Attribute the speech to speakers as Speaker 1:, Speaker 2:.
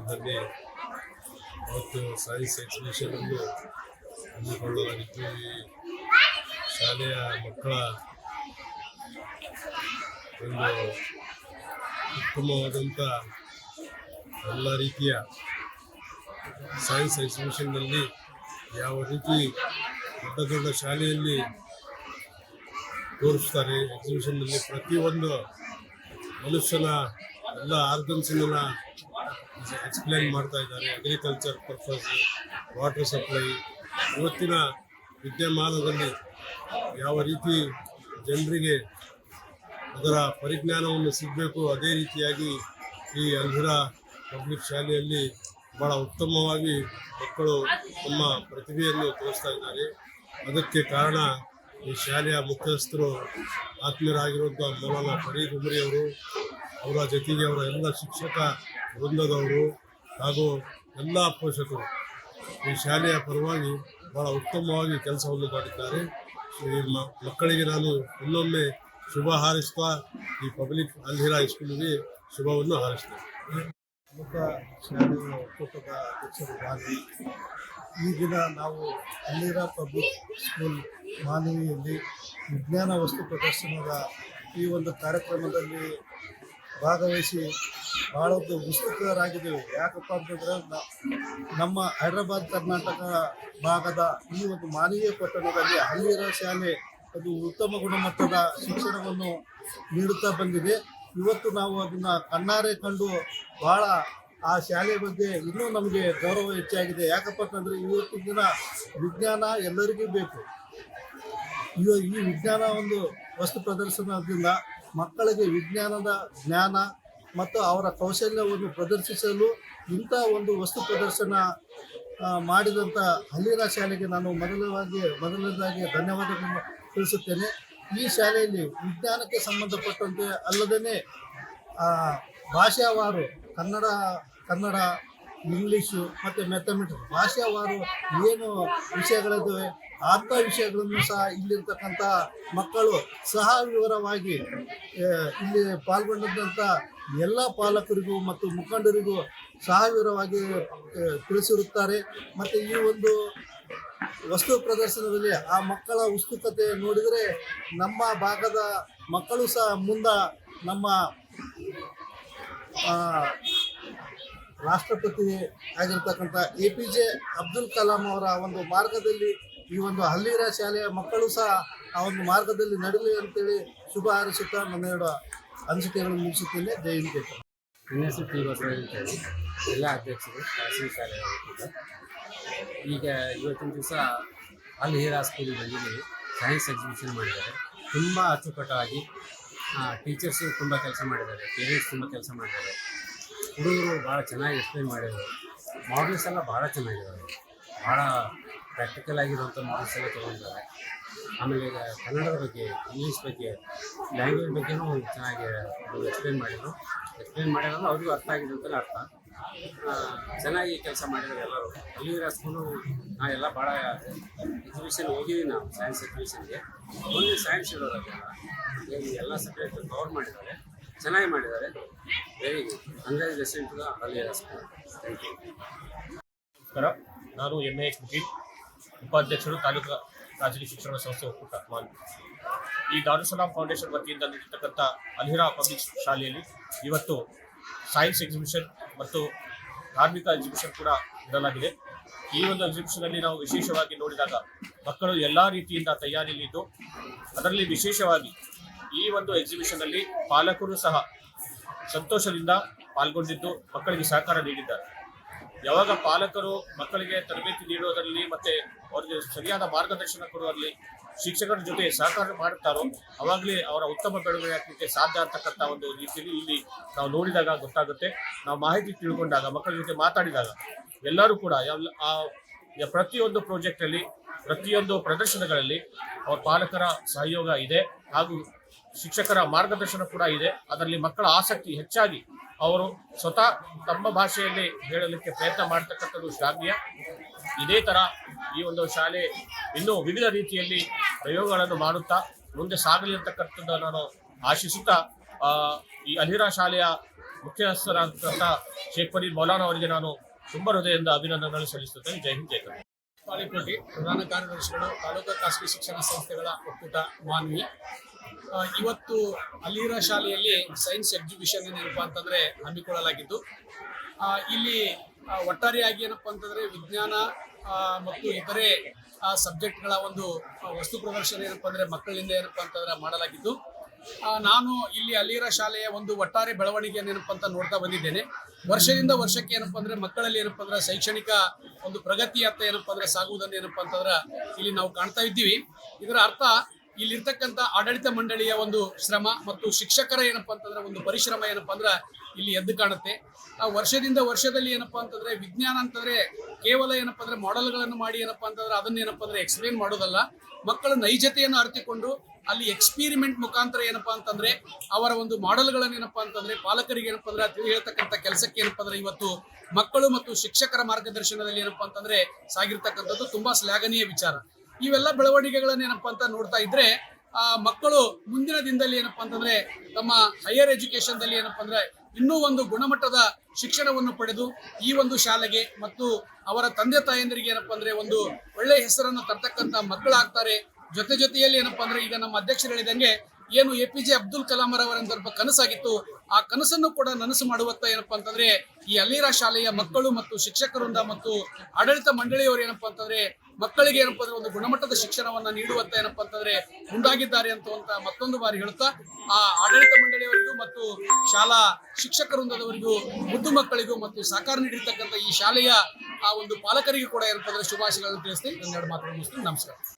Speaker 1: ಸ್ಕೂಲ್ನಲ್ಲಿ ಅವತ್ತು science exhibition ಅನ್ನು ಹಮ್ಮಿಕೊಳ್ಳಲಾಗಿತ್ತು ಈ ಶಾಲೆಯ ಮಕ್ಕಳ ಒಂದು ಉತ್ತಮವಾದಂಥ ಎಲ್ಲ ರೀತಿಯ ಸೈನ್ಸ್ ಎಕ್ಸಿಬಿಷನ್ನಲ್ಲಿ ಯಾವ ರೀತಿ ದೊಡ್ಡ ದೊಡ್ಡ ಶಾಲೆಯಲ್ಲಿ ತೋರಿಸ್ತಾರೆ. ಎಕ್ಸಿಬಿಷನ್ನಲ್ಲಿ ಪ್ರತಿಯೊಂದು ಮನುಷ್ಯನ ಎಲ್ಲ ಆರ್ಗನ್ಸನ್ನ ಎಕ್ಸ್ಪ್ಲೈನ್ ಮಾಡ್ತಾ ಇದ್ದಾರೆ. ಅಗ್ರಿಕಲ್ಚರ್ ಪರ್ಪಸ್ ವಾಟರ್ ಸಪ್ಲೈ ಇವತ್ತಿನ ವಿದ್ಯಮಾನದಲ್ಲಿ ಯಾವ ರೀತಿ ಜನರಿಗೆ ಅದರ ಪರಿಜ್ಞಾನವನ್ನು ಸಿಗಬೇಕು, ಅದೇ ರೀತಿಯಾಗಿ ಈ ಅಂಧಿರ ಪಬ್ಲಿಕ್ ಶಾಲೆಯಲ್ಲಿ ಬಹಳ ಉತ್ತಮವಾಗಿ ಮಕ್ಕಳು ತಮ್ಮ ಪ್ರತಿಭೆಯನ್ನು ತೋರಿಸ್ತಾ ಇದ್ದಾರೆ. ಅದಕ್ಕೆ ಕಾರಣ ಈ ಶಾಲೆಯ ಮುಖ್ಯಸ್ಥರು ಆತ್ಮೀಯರಾಗಿರುವಂಥ ಮೌಲಾನ ಫರೀದ್ ಉಮರಿ ಅವರು ಅವರ ಜೊತೆಗೆ ಅವರ ಎಲ್ಲ ಶಿಕ್ಷಕ ವೃಂದದವರು ಹಾಗೂ ಎಲ್ಲ ಪೋಷಕರು ಈ ಶಾಲೆಯ ಪರವಾಗಿ ಬಹಳ ಉತ್ತಮವಾಗಿ ಕೆಲಸವನ್ನು ಮಾಡಿದ್ದಾರೆ ಮಕ್ಕಳಿಗೆ ನಾನು ಇನ್ನೊಮ್ಮೆ ಶುಭ ಹಾರೈಸ್ತಾ ಈ ಪಬ್ಲಿಕ್ ಅಲ್ಹಿರಾ ಹೈಸ್ಕೂಲಿಗೆ ಶುಭವನ್ನು ಹಾರೈಸ್ತೇನೆ.
Speaker 2: ಪ್ರಮುಖ ಶಾಲೆಯ ಒಕ್ಕೂಟದ ಅಧ್ಯಕ್ಷರು ಗಾಂಧಿ. ಈ ದಿನ ನಾವು ಅಲ್ಲಿರ ಪಬ್ಲಿಕ್ ಸ್ಕೂಲ್ ಮಾನವಿಯಲ್ಲಿ ವಿಜ್ಞಾನ ವಸ್ತು ಪ್ರದರ್ಶನದ ಈ ಒಂದು ಕಾರ್ಯಕ್ರಮದಲ್ಲಿ ಭಾಗವಹಿಸಿ ಒಂದು ಉತ್ಸುಕರಾಗಿದ್ದೇವೆ ಯಾಕಪ್ಪ ಅಂತಂದ್ರೆ ನಮ್ಮ ಹೈದರಾಬಾದ್, ಕರ್ನಾಟಕ ಭಾಗದ ಈ ಒಂದು ಮಾನವೀಯ ಪಟ್ಟಣದಲ್ಲಿ ಅಲ್ಲಿರ ಶಾಲೆ ಅದು ಉತ್ತಮ ಗುಣಮಟ್ಟದ ಶಿಕ್ಷಣವನ್ನು ನೀಡುತ್ತಾ ಬಂದಿದೆ. ಇವತ್ತು ನಾವು ಅದನ್ನ ಕಣ್ಣಾರೆ ಕಂಡು ಬಹಳ ಆ ಶಾಲೆ ಬಗ್ಗೆ ಇನ್ನೂ ನಮಗೆ ಗೌರವ ಹೆಚ್ಚಾಗಿದೆ. ಯಾಕಪ್ಪ ಅಂತಂದ್ರೆ ಇವತ್ತಿನ ದಿನ ವಿಜ್ಞಾನ ಎಲ್ಲರಿಗೂ ಬೇಕು. ಇವ ಈ ವಿಜ್ಞಾನ ಒಂದು ವಸ್ತು ಪ್ರದರ್ಶನದಿಂದ ಮಕ್ಕಳಿಗೆ ವಿಜ್ಞಾನದ ಜ್ಞಾನ ಮತ್ತು ಅವರ ಕೌಶಲ್ಯವನ್ನು ಪ್ರದರ್ಶಿಸಲು ಇಂಥ ಒಂದು ವಸ್ತು ಪ್ರದರ್ಶನ ಮಾಡಿದಂಥ ಹಲ್ಲಿನ ಶಾಲೆಗೆ ನಾನು ಮೊದಲವಾಗಿ, ಮೊದಲನೇದಾಗಿ ಧನ್ಯವಾದಗಳನ್ನು ತಿಳಿಸುತ್ತೇನೆ. ಈ ಶಾಲೆಯಲ್ಲಿ ವಿಜ್ಞಾನಕ್ಕೆ ಸಂಬಂಧಪಟ್ಟಂತೆ ಅಲ್ಲದೇ ಭಾಷಾವಾರು ಕನ್ನಡ ಕನ್ನಡ, ಇಂಗ್ಲೀಷು ಮತ್ತು ಮ್ಯಾಥಮೆಟಿಕ್ಸ್ ಭಾಷಾವಾರು ಏನು ವಿಷಯಗಳಿದ್ದಾವೆ? ಅಂಥ ವಿಷಯಗಳನ್ನು ಸಹ ಇಲ್ಲಿರ್ತಕ್ಕಂಥ ಮಕ್ಕಳು ಸಹ ವಿವರವಾಗಿ ಇಲ್ಲಿ ಪಾಲ್ಗೊಂಡಂಥ ಎಲ್ಲ ಪಾಲಕರಿಗೂ ಮತ್ತು ಮುಖಂಡರಿಗೂ ಸಹ ವಿವರವಾಗಿ ತಿಳಿಸಿರುತ್ತಾರೆ. ಮತ್ತು ಈ ಒಂದು ವಸ್ತು ಪ್ರದರ್ಶನದಲ್ಲಿ ಆ ಮಕ್ಕಳ ಉತ್ಸುಕತೆ ನೋಡಿದರೆ ನಮ್ಮ ಭಾಗದ ಮಕ್ಕಳು ಸಹ ಮುಂದೆ ನಮ್ಮ ರಾಷ್ಟ್ರಪತಿ ಆಗಿರ್ತಕ್ಕಂಥ A P J Abdul Kalam ಅವರ ಒಂದು ಮಾರ್ಗದಲ್ಲಿ ಈ ಒಂದು ಹಲ್ಲಿರ ಶಾಲೆಯ ಮಕ್ಕಳು ಸಹ ಆ ಒಂದು ಮಾರ್ಗದಲ್ಲಿ ನಡೆಯಲಿ ಅಂತೇಳಿ ಶುಭ ಹಾರೈಸುತ್ತಾ ನನ್ನ ಎರಡು ಅನಿಸಿಕೆಗಳನ್ನು ಮುಗಿಸುತ್ತೇನೆ. ಜೈ ಹಿಂದ್ ಜೈ ಕರ್ನಾಟಕ.
Speaker 3: ನನ್ನ ಹೆಸರು ಎಲ್ಲ ಅಧ್ಯಕ್ಷರು ಖಾಸಗಿ ಶಾಲೆ ಈಗ ಇವತ್ತಿನ ದಿವಸ ಅಲ್ ಹೀರಾ ಸ್ಕೂಲಿಗೆ ಬಂದಿದ್ದೀವಿ. ಸೈನ್ಸ್ ಎಕ್ಸಿಬಿಷನ್ ಮಾಡಿದ್ದಾರೆ. ತುಂಬ ಅಚ್ಚುಕಟ್ಟಾಗಿ ಟೀಚರ್ಸು ತುಂಬ ಕೆಲಸ ಮಾಡಿದ್ದಾರೆ ಪೇರೆಂಟ್ಸ್ ತುಂಬ ಕೆಲಸ ಮಾಡಿದ್ದಾರೆ. ಹುಡುಗರು ಭಾಳ ಚೆನ್ನಾಗಿ ಎಕ್ಸ್ಪ್ಲೈನ್ ಮಾಡಿದ್ದಾರೆ. ಮಾಡಲ್ಸ್ ಎಲ್ಲ ಭಾಳ ಚೆನ್ನಾಗಿದ್ದಾವೆ ಭಾಳ ಪ್ರಾಕ್ಟಿಕಲ್ ಆಗಿರುವಂಥ ಮಾಡಲ್ಸ್ ಎಲ್ಲ ತೊಗೊಂಡಿದ್ದಾರೆ. ಆಮೇಲೆ ಈಗ ಕನ್ನಡದ ಬಗ್ಗೆ ಇಂಗ್ಲೀಷ್ ಬಗ್ಗೆ ಲ್ಯಾಂಗ್ವೇಜ್ ಬಗ್ಗೆನೂ ಚೆನ್ನಾಗಿ ಎಕ್ಸ್ಪ್ಲೇನ್ ಮಾಡಿದರು. ಎಕ್ಸ್ಪ್ಲೇನ್ ಮಾಡಿರೋದು ಅವ್ರಿಗೂ ಅರ್ಥ ಆಗಿದೆ ಅಂತಲೇ ಅರ್ಥ. ಚೆನ್ನಾಗಿ ಕೆಲಸ ಮಾಡಿದ್ರು ಎಲ್ಲರೂ. ಅಲ್ಲಿ ಸ್ಕೂಲು ನಾ ಎಲ್ಲ ಭಾಳ ಎಕ್ಸಿಬಿಷನ್ ಹೋಗಿದ್ದೀವಿ ನಾವು ಸೈನ್ಸ್ ಎಕ್ಸಿಬಿಷನ್ಗೆ ಒಂದು ಸೈನ್ಸ್ ಇರೋದಕ್ಕೆಲ್ಲ ಹೀಗಾಗಿ ಎಲ್ಲ ಸಬ್ಜೆಕ್ಟ್ ಕವರ್ ಮಾಡಿದ್ದಾರೆ. ಚೆನ್ನಾಗಿ ಮಾಡಿದ್ದಾರೆ. ವೆರಿ ಗುಡ್ ಕಂಗ್ರ್ಯಾಚುಲೇಷನ್ ರೆಸಿಡೆಂಟ್ ಅಲ್ಲಿ ಅಲ್ಲಿರ ಥ್ಯಾಂಕ್ ಯು
Speaker 4: ನಮಸ್ಕಾರ ನಾನು ಎಂ ಎ ಎಕ್ಸ್ ಮುಖೀನ್ ಉಪಾಧ್ಯಕ್ಷರು ತಾಲೂಕು ರಾಜಕೀಯ ಶಿಕ್ಷಣ ಸಂಸ್ಥೆ ಒಕ್ಕೂಟ ಈ ದಾರುಸಲಾಂ ಫೌಂಡೇಶನ್ ವತಿಯಿಂದ ನೀಡಿರ್ತಕ್ಕಂಥ ಅಲ್ಹಿರಾ ಪಬ್ಲಿಕ್ ಶಾಲೆಯಲ್ಲಿ ಇವತ್ತು ಸೈನ್ಸ್ ಎಕ್ಸಿಬಿಷನ್ ಮತ್ತು ಧಾರ್ಮಿಕ ಎಕ್ಸಿಬಿಷನ್ ಕೂಡ ಇಡಲಾಗಿದೆ. ಈ ಒಂದು ಎಕ್ಸಿಬಿಷನ್ ಅಲ್ಲಿ ನಾವು ವಿಶೇಷವಾಗಿ ನೋಡಿದಾಗ ಮಕ್ಕಳು ಎಲ್ಲ ರೀತಿಯಿಂದ ತಯಾರಿಯಲ್ಲಿದ್ದು ಅದರಲ್ಲಿ ವಿಶೇಷವಾಗಿ ಈ ಒಂದು ಎಕ್ಸಿಬಿಷನ್ ಅಲ್ಲಿ ಪಾಲಕರು ಸಹ ಸಂತೋಷದಿಂದ ಪಾಲ್ಗೊಂಡಿದ್ದು ಮಕ್ಕಳಿಗೆ ಸಹಕಾರ ನೀಡಿದ್ದಾರೆ. ಯಾವಾಗ ಪಾಲಕರು ಮಕ್ಕಳಿಗೆ ತರಬೇತಿ ನೀಡುವುದರಲ್ಲಿ ಮತ್ತೆ ಅವರಿಗೆ ಸರಿಯಾದ ಮಾರ್ಗದರ್ಶನ ಕೊಡುವಲ್ಲಿ ಶಿಕ್ಷಕರ ಜೊತೆ ಸಹಕಾರ ಮಾಡುತ್ತಾರೋ, ಅವಾಗಲೇ ಅವರ ಉತ್ತಮ ಬೆಳವಣಿಗೆ ಆಗಲಿಕ್ಕೆ ಸಾಧ್ಯ ಅಂತಕ್ಕಂಥ ಒಂದು ರೀತಿಯಲ್ಲಿ ಇಲ್ಲಿ ನಾವು ನೋಡಿದಾಗ ಗೊತ್ತಾಗುತ್ತೆ. ನಾವು ಮಾಹಿತಿ ತಿಳ್ಕೊಂಡಾಗ, ಮಕ್ಕಳ ಜೊತೆ ಮಾತಾಡಿದಾಗ ಎಲ್ಲರೂ ಕೂಡ ಎಲ್ಲ, ಆ ಪ್ರತಿಯೊಂದು ಪ್ರಾಜೆಕ್ಟಲ್ಲಿ ಪ್ರತಿಯೊಂದು ಪ್ರದರ್ಶನಗಳಲ್ಲಿ ಅವ್ರ ಪಾಲಕರ ಸಹಯೋಗ ಇದೆ ಹಾಗೂ ಶಿಕ್ಷಕರ ಮಾರ್ಗದರ್ಶನ ಕೂಡ ಇದೆ. ಅದರಲ್ಲಿ ಮಕ್ಕಳ ಆಸಕ್ತಿ ಹೆಚ್ಚಾಗಿ ಅವರು ಸ್ವತಃ ತಮ್ಮ ಭಾಷೆಯಲ್ಲಿ ಹೇಳಲಿಕ್ಕೆ ಪ್ರಯತ್ನ ಮಾಡ್ತಕ್ಕಂಥದ್ದು ಶ್ಲಾಘನೀಯ. ಇದೇ ತರ ಈ ಒಂದು ಶಾಲೆ ಇನ್ನೂ ವಿವಿಧ ರೀತಿಯಲ್ಲಿ ಪ್ರಯೋಗಗಳನ್ನು ಮಾಡುತ್ತಾ ಮುಂದೆ ಸಾಗಲಿ ನಾನು ಆಶಿಸುತ್ತಾ ಈ ಅಲಿರಾ ಶಾಲೆಯ ಮುಖ್ಯಸ್ಥರಾದಂಥ ಶೇಖ್ ಫರೀದ್ ಮೌಲಾನ ಅವರಿಗೆ ನಾನು ತುಂಬ ಹೃದಯದಿಂದ ಅಭಿನಂದನೆಗಳು ಸಲ್ಲಿಸುತ್ತೇನೆ. ಜೈ ಹಿಂದ್, ಜೈ ಕರ್ನಾಟಕ.
Speaker 5: ತಾಳಿಕೋಟೆ ಪ್ರಧಾನ ಕಾರ್ಯದರ್ಶಿಗಳು, ತಾಲೂಕು ಖಾಸಗಿ ಶಿಕ್ಷಣ ಸಂಸ್ಥೆಗಳ ಒಕ್ಕೂಟ ಮಾನ್ವಿ. ಇವತ್ತು ಅಲಿರಾ ಶಾಲೆಯಲ್ಲಿ ಸೈನ್ಸ್ ಎಕ್ಸಿಬಿಷನ್ ಏನಪ್ಪ ಅಂತಂದ್ರೆ ಹಮ್ಮಿಕೊಳ್ಳಲಾಗಿದ್ದು ಇಲ್ಲಿ ಒಟ್ಟಾರೆಯಾಗಿ ಏನಪ್ಪ ಅಂತಂದ್ರೆ ವಿಜ್ಞಾನ ಮತ್ತು ಇತರೆ ಸಬ್ಜೆಕ್ಟ್ಗಳ ಒಂದು ವಸ್ತು ಪ್ರದರ್ಶನ ಏನಪ್ಪ ಅಂದರೆ ಮಕ್ಕಳಿಂದ ಏನಪ್ಪ ಅಂತಂದ್ರೆ ಮಾಡಲಾಗಿದ್ದು. ನಾನು ಇಲ್ಲಿ ಅಲ್ಲಿರೋ ಶಾಲೆಯ ಒಂದು ಒಟ್ಟಾರೆ ಬೆಳವಣಿಗೆಯನ್ನು ಏನಪ್ಪ ಅಂತ ನೋಡ್ತಾ ಬಂದಿದ್ದೇನೆ. ವರ್ಷದಿಂದ ವರ್ಷಕ್ಕೆ ಏನಪ್ಪ ಅಂದ್ರೆ ಮಕ್ಕಳಲ್ಲಿ ಏನಪ್ಪ ಅಂದ್ರೆ ಶೈಕ್ಷಣಿಕ ಒಂದು ಪ್ರಗತಿ ಅಂತ ಏನಪ್ಪ ಅಂದ್ರೆ ಸಾಗುವುದನ್ನು ಏನಪ್ಪ ಅಂತಂದ್ರೆ ಇಲ್ಲಿ ನಾವು ಕಾಣ್ತಾ ಇದ್ದೀವಿ. ಇದರ ಅರ್ಥ, ಇಲ್ಲಿರ್ತಕ್ಕಂಥ ಆಡಳಿತ ಮಂಡಳಿಯ ಒಂದು ಶ್ರಮ ಮತ್ತು ಶಿಕ್ಷಕರ ಏನಪ್ಪ ಅಂತಂದ್ರೆ ಒಂದು ಪರಿಶ್ರಮ ಏನಪ್ಪ ಅಂದ್ರೆ ಇಲ್ಲಿ ಎದ್ದು ಕಾಣುತ್ತೆ. ಆ ವರ್ಷದಿಂದ ವರ್ಷದಲ್ಲಿ ಏನಪ್ಪಾ ಅಂತಂದ್ರೆ, ವಿಜ್ಞಾನ ಅಂತಂದ್ರೆ ಕೇವಲ ಏನಪ್ಪಾ ಅಂದ್ರೆ ಮಾಡೆಲ್ಗಳನ್ನು ಮಾಡಿ ಏನಪ್ಪಾ ಅಂತಂದ್ರೆ ಅದನ್ನ ಏನಪ್ಪಾ ಅಂದ್ರೆ ಎಕ್ಸ್ಪ್ಲೇನ್ ಮಾಡೋದಲ್ಲ. ಮಕ್ಕಳ ನೈಜತೆಯನ್ನು ಅರಿತುಕೊಂಡು ಅಲ್ಲಿ ಎಕ್ಸ್ಪೀರಿಮೆಂಟ್ ಮುಖಾಂತರ ಏನಪ್ಪಾ ಅಂತಂದ್ರೆ ಅವರ ಒಂದು ಮಾಡೆಲ್ಗಳನ್ನು ಏನಪ್ಪಾ ಅಂತಂದ್ರೆ ಪಾಲಕರಿಗೆ ಏನಪ್ಪಾ ಅಂದ್ರೆ ತಿಳಿ ಹೇಳ್ತಕ್ಕಂಥ ಕೆಲಸಕ್ಕೆ ಏನಪ್ಪಾ ಅಂದ್ರೆ ಇವತ್ತು ಮಕ್ಕಳು ಮತ್ತು ಶಿಕ್ಷಕರ ಮಾರ್ಗದರ್ಶನದಲ್ಲಿ ಏನಪ್ಪಾ ಅಂತಂದ್ರೆ ಸಾಗಿರ್ತಕ್ಕಂಥದ್ದು ತುಂಬಾ ಶ್ಲಾಘನೀಯ ವಿಚಾರ. ಇವೆಲ್ಲ ಬೆಳವಣಿಗೆಗಳನ್ನ ಏನಪ್ಪಾ ಅಂತ ನೋಡ್ತಾ ಇದ್ರೆ, ಆ ಮಕ್ಕಳು ಮುಂದಿನ ದಿನದಲ್ಲಿ ಏನಪ್ಪಾ ಅಂತಂದ್ರೆ ತಮ್ಮ ಹೈಯರ್ ಎಜುಕೇಶನ್ ದಲ್ಲಿ ಏನಪ್ಪಾ ಅಂದ್ರೆ ಇನ್ನೂ ಒಂದು ಗುಣಮಟ್ಟದ ಶಿಕ್ಷಣವನ್ನು ಪಡೆದು ಈ ಒಂದು ಶಾಲೆಗೆ ಮತ್ತು ಅವರ ತಂದೆ ತಾಯಂದಿರಿಗೆ ಏನಪ್ಪ ಅಂದ್ರೆ ಒಂದು ಒಳ್ಳೆ ಹೆಸರನ್ನು ತರ್ತಕ್ಕಂತ ಮಕ್ಕಳಾಗ್ತಾರೆ. ಜೊತೆ ಜೊತೆಯಲ್ಲಿ ಏನಪ್ಪಾ ಅಂದ್ರೆ ಈಗ ನಮ್ಮ ಅಧ್ಯಕ್ಷರು ಹೇಳಿದಂಗೆ ಏನು A P J Abdul Kalam ಅವರ ಕನಸಾಗಿತ್ತು. ಆ ಕನಸನ್ನು ಕೂಡ ನನಸು ಮಾಡುವತ್ತ ಏನಪ್ಪಾ ಅಂತಂದ್ರೆ, ಈ ಅಲ್ಲಿರಾ ಶಾಲೆಯ ಮಕ್ಕಳು ಮತ್ತು ಶಿಕ್ಷಕರಿಂದ ಮತ್ತು ಆಡಳಿತ ಮಂಡಳಿಯವರು ಏನಪ್ಪಾ ಅಂತಂದ್ರೆ, ಮಕ್ಕಳಿಗೆ ಏನಪ್ಪಾ ಅಂದ್ರೆ ಒಂದು ಗುಣಮಟ್ಟದ ಶಿಕ್ಷಣವನ್ನ ನೀಡುವತ್ತ ಏನಪ್ಪಾ ಅಂತಂದ್ರೆ ಮುಂದಾಗಿದ್ದಾರೆ ಅಂತ ಮತ್ತೊಂದು ಬಾರಿ ಹೇಳ್ತಾ, ಆ ಆಡಳಿತ ಮಂಡಳಿಯವರಿಗೂ ಮತ್ತು ಶಾಲಾ ಶಿಕ್ಷಕವೃಂದದವರಿಗೂ ಮುದ್ದು ಮಕ್ಕಳಿಗೂ ಮತ್ತು ಸಹಕಾರ ನೀಡಿರ್ತಕ್ಕಂಥ ಈ ಶಾಲೆಯ ಆ ಒಂದು ಪಾಲಕರಿಗೂ ಕೂಡ ಏನಪ್ಪಾ ಅಂದ್ರೆ ಶುಭಾಶಯಗಳನ್ನು ತಿಳಿಸ್ತೀನಿ. ಎರಡು ಮಾತು ಮುಗಿಸ್ತೀನಿ. ನಮಸ್ಕಾರ.